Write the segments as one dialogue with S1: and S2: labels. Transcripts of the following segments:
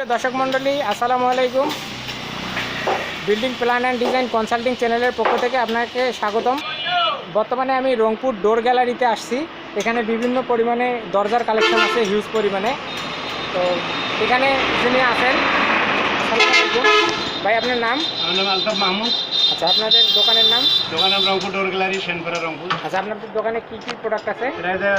S1: প্রিয় দর্শক মণ্ডলী, আসসালামু আলাইকুম। Building plan and design consulting চ্যানেলের পক্ষ থেকে আপনাকে স্বাগতম। বর্তমানে আমি রংপুর ডোর গ্যালারিতে আসছি। এখানে বিভিন্ন পরিমাণে দরজার কালেকশন আছে হিউজ পরিমাণে। তো এখানে যিনি আলাইকুম। ভাই, আপনার নাম?
S2: নাম আলতাফ মাহমুদ।
S1: আচ্ছা আপনাদের দোকানের নাম?
S2: দোকান নাম রংপুর ডোর গ্যালারি সেনপাড়া রংপুর।
S1: আচ্ছা আপনাদের দোকানে কী কী প্রোডাক্ট আছে?
S2: এটা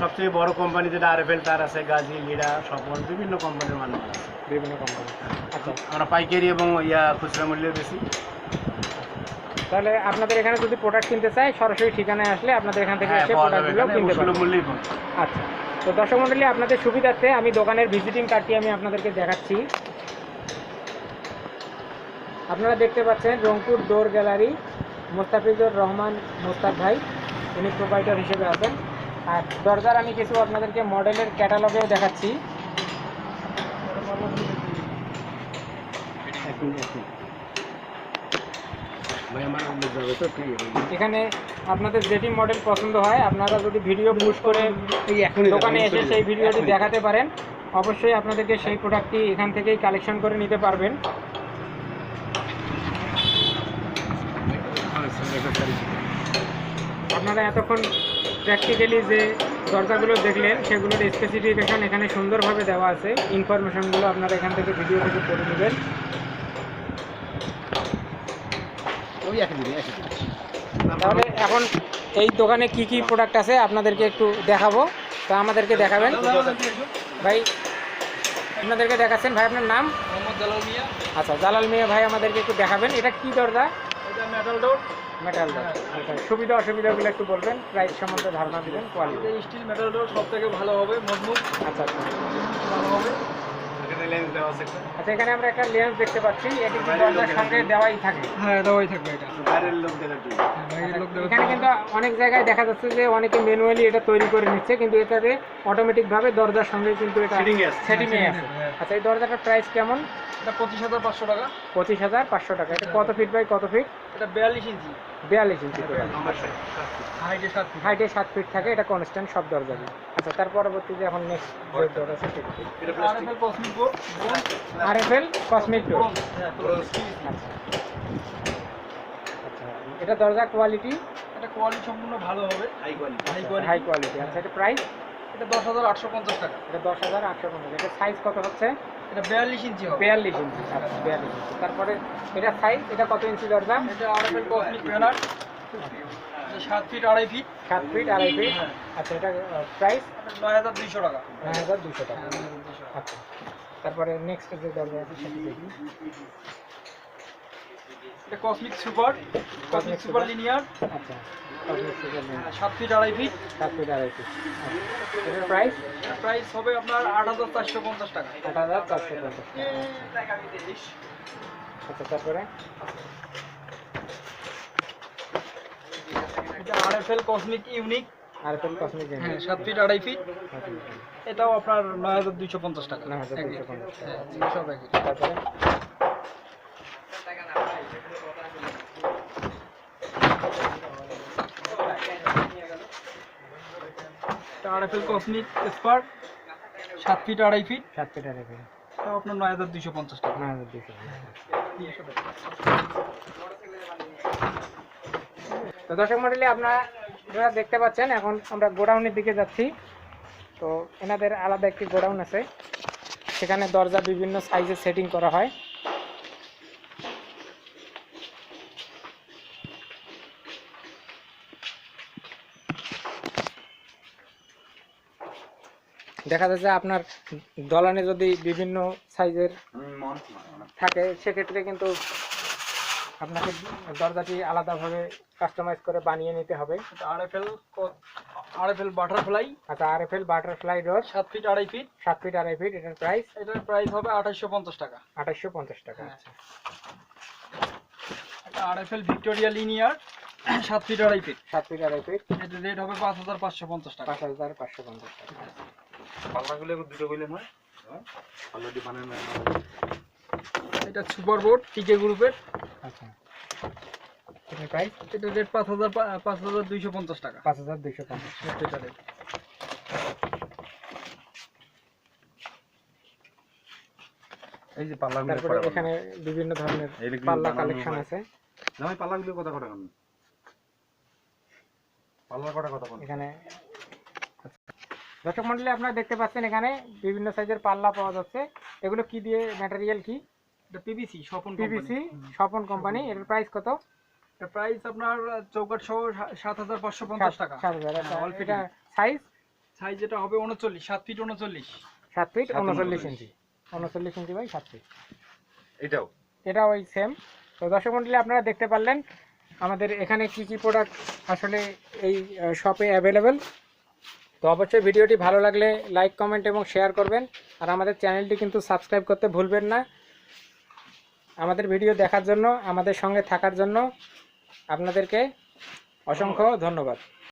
S2: সবচেয়ে বড় কোম্পানি যেটা আরএফএল তার আছে গাজী লিডা সফল বিভিন্ন কোম্পানির মাল আছে।
S1: বিভিন্ন কোম্পানি আচ্ছা।
S2: আমরা পাইকারি এবং ইয়া খুচরা মূল্যে বেশি।
S1: তাহলে আপনাদের এখানে যদি প্রোডাক্ট কিনতে চাই সরাসরি ঠিকানায় আসলে আপনাদের এখান থেকে
S2: হ্যাঁ
S1: এসে প্রোডাক্টগুলো কিনতে পারবেন। আচ্ছা। তো দর্শক মণ্ডলী আপনাদের সুবিধার্থে আমি দোকানের ভিজিটিং কার্ডটি আমি আপনাদেরকে দেখাচ্ছি। আপনারা দেখতে পাচ্ছেন রংপুর ডোর গ্যালারি মোস্তাফিজুর রহমান মোস্তাক ভাই উনি প্রোভাইডার হিসেবে আছেন। আর দরজার আমি কিছু আপনাদেরকে মডেলের ক্যাটালগেও দেখাচ্ছি। এখানে আপনাদের যেটি মডেল পছন্দ হয় আপনারা যদি ভিডিও পুশ করে
S2: এই
S1: দোকানে এসে সেই ভিডিওটি দেখাতে পারেন অবশ্যই আপনাদেরকে সেই প্রোডাক্টটি এখান থেকেই কালেকশন করে নিতে পারবেন
S2: আচ্ছা, একটা শাড়ি।
S1: আপনারা এতক্ষণ প্র্যাকটিক্যালি যে দরজাগুলো দেখলেন সেগুলোর স্পেসিফিকেশন এখানে সুন্দরভাবে দেওয়া আছে। ইনফরমেশনগুলো আপনারা এখান থেকে ভিডিও থেকে পড়ে নেবেন। তাহলে এখন এই দোকানে কি কি প্রোডাক্ট আছে আপনাদেরকে একটু দেখাবো। তা আমাদেরকে দেখাবেন। ভাই আপনাদেরকে দেখাচ্ছেন। ভাই আপনার নাম?
S3: মোহাম্মদ জালাল মিয়া।
S1: আচ্ছা জালাল মিয়া ভাই আমাদেরকে একটু দেখাবেন। এটা কি দরজা?
S3: মেটাল ডোর
S1: মেটাল আচ্ছা সুবিধা অসুবিধাগুলো একটু বলবেন প্রাইস সম্বন্ধে ধারণা দিবেন কোয়ালিটি
S3: স্টিল মেটাল ডোর সব থেকে ভালো হবে মজবুত।
S1: আচ্ছা আচ্ছা।
S3: ভালো হবে।
S2: এখানে লেন্স দেওয়া আছে।
S1: আচ্ছা এখানে আমরা একটা লেন্স দেখতে পাচ্ছি। এটি কিন্তু দরজার সঙ্গে দেওয়াই থাকে।
S3: হ্যাঁ দেওয়াই থাকবে এটা।
S2: বাইরের লোক দেখার জন্য।
S3: বাইরের লোক দেওয়া
S1: এখানে কিন্তু অনেক জায়গায় দেখা যাচ্ছে যে অনেকে ম্যানুয়ালি এটা তৈরি করে নিচ্ছে কিন্তু এটাতে অটোমেটিক ভাবে দরজার সঙ্গে কিন্তু এটা
S2: Fitting এ আছে।
S1: সেটিং এ আছে।
S3: হ্যাঁ।
S1: আচ্ছা এই দরজাটার প্রাইস কেমন?
S3: এটা পঁচিশ হাজার পাঁচশো টাকা।
S1: পঁচিশ হাজার পাঁচশো টাকা। এটা কত ফিট বাই কত ফিট
S3: এটা বিয়াল্লিশ ইঞ্চি।
S1: বিয়াল্লিশ ইঞ্চি।
S3: হাইটে সাত ফিট
S1: হাইটে সাত ফিট থাকে এটা কনস্ট্যান্ট সব দরজারই। আচ্ছা তার পরবর্তীতে এখন নেক্সট যে দরজা আছে
S3: আর। এফ
S1: এল কসমিক
S3: হ্যাঁ
S1: আচ্ছা আচ্ছা। এটা দরজা কোয়ালিটি
S3: এটা কোয়ালিটি সম্পূর্ণ ভালো হবে।
S2: High quality।
S3: High
S1: high
S3: quality
S1: quality আচ্ছা এটা প্রাইস
S3: এটা দশ হাজার আটশো পঞ্চাশ টাকা।
S1: এটা দশ হাজার আটশো পঞ্চাশ। এটা সাইজ কত হচ্ছে?
S3: এটা বিয়াল্লিশ ইঞ্চি হবে।
S1: বিয়াল্লিশ ইঞ্চি আচ্ছা বিয়াল্লিশ ইঞ্চি। তারপরে এটা সাইজ এটা কত ইঞ্চি দরজা?
S3: এটা আর এফ কসমিক ব্যানার সাত ফিট আড়াই ফিট
S1: সাত ফিট আড়াই ফিট। আচ্ছা এটা প্রাইস
S3: নয় হাজার দুইশো টাকা।
S1: নয় হাজার দুশো টাকা।
S3: 9200 টাকা।
S1: আচ্ছা তারপরে নেক্সট যে দরজা আছে সেটা দেখি।
S3: এটা cosmic super cosmic super linear
S1: আচ্ছা
S3: সাত ফিট আড়াই ফিট
S1: সাত ফিট আড়াই ফিট আচ্ছা। এটার প্রাইস
S3: প্রাইস হবে আপনার আট হাজার চারশো পঞ্চাশ টাকা।
S1: আট হাজার চারশো পঞ্চাশ আচ্ছা তারপরে?
S3: এটা R F L cosmic unique
S1: R F L cosmic
S3: হ্যাঁ সাত ফিট আড়াই ফিট। এটাও আপনার নয় হাজার দুইশো পঞ্চাশ টাকা।
S1: টাকা।
S3: হ্যাঁ, সব একই।
S1: তারপরে?
S3: এটা আর এফ এল কসমিক স্পার্ট সাত ফিট আড়াই ফিট।
S1: সাত ফিট আড়াই ফিট।
S3: এটাও আপনার নয় হাজার দুইশো পঞ্চাশ টাকা।
S1: নয় হাজার দুইশো তো দর্শক মন্ডলী আপনারা দেখতে পাচ্ছেন এখন আমরা গোডাউনের দিকে যাচ্ছি। তো এনাদের আলাদা একটি গোডাউন আছে। সেখানে দরজা বিভিন্ন সাইজে সেটিং করা হয়। দেখা যাচ্ছে আপনার দলানে যদি বিভিন্ন সাইজের থাকে সেক্ষেত্রে কিন্তু আপনাকে দরজাটি আলাদাভাবে কাস্টমাইজ করে বানিয়ে নিতে হবে।
S3: এটা R F L R F L butterfly
S1: আচ্ছা R F L butterfly door
S3: সাত ফিট আড়াই ফিট
S1: সাত ফিট আড়াই ফিট এটার প্রাইস
S3: এটার প্রাইস হবে আঠাশশো পঞ্চাশ টাকা।
S1: আঠাশশো পঞ্চাশ টাকা
S3: হ্যাঁ। এটা R F L Victoria linear সাত ফিট আড়াই ফিট
S1: সাত ফিট আড়াই ফিট
S3: এটা রেট হবে পাঁচ হাজার পাঁচশো পঞ্চাশ টাকা।
S1: পাঁচ হাজার পাঁচশো পঞ্চাশ টাকা।
S2: পাল্লাগুলো দুটো কইলে হয়? অলরেডি বানানো
S3: এটা সুপার বোর্ড টিকে গ্রুপের
S1: আচ্ছা। এটার প্রাইস
S3: এটা রেট পাঁচ হাজার পাঁচ হাজার দুইশো পঞ্চাশ টাকা।
S1: পাঁচ হাজার দুইশো পঞ্চাশ।
S3: এটা রেট
S4: এই যে পাল্লাগুলো
S1: তারপরে এখানে বিভিন্ন ধরনের পাল্লা কালেকশন আছে।
S4: জামাই পাল্লাগুলো কথা কথা কোন? পাল্লার কটা কথা কোন?
S1: এখানে দর্শক মন্ডলী আপনারা দেখতে পাচ্ছেন এখানে বিভিন্ন সাইজের পাল্লা পাওয়া যাচ্ছে। এগুলো কি দিয়ে? ম্যাটেরিয়াল কি?
S3: এটা PVC Swapan
S1: PVC Swapan company এর প্রাইস কত?
S3: এটা প্রাইস আপনার চৌকাট সহ সাত হাজার পাঁচশো পঞ্চাশ টাকা।
S1: সাত হাজার আচ্ছা,
S3: হ্যাঁ,
S1: এটা সাইজ
S3: সাইজ এটা হবে উনচল্লিশ সাত ফিট উনচল্লিশ।
S1: সাত ফিট
S4: উনচল্লিশ।
S1: ইঞ্চি উনচল্লিশ ইঞ্চি বাই সাত ফিট
S4: এটাও?
S1: এটা ওই সেম তো দর্শক মন্ডলী আপনারা দেখতে পারলেন আমাদের এখানে কি কি প্রোডাক্ট আসলে এই শপে অ্যাভেলেবেল তো অবশ্যই ভিডিওটি ভালো লাগলে লাইক কমেন্ট এবং শেয়ার করবেন। আর আমাদের চ্যানেলটি কিন্তু সাবস্ক্রাইব করতে ভুলবেন না। আমাদের ভিডিও দেখার জন্য আমাদের সঙ্গে থাকার জন্য আপনাদেরকে অসংখ্য ধন্যবাদ।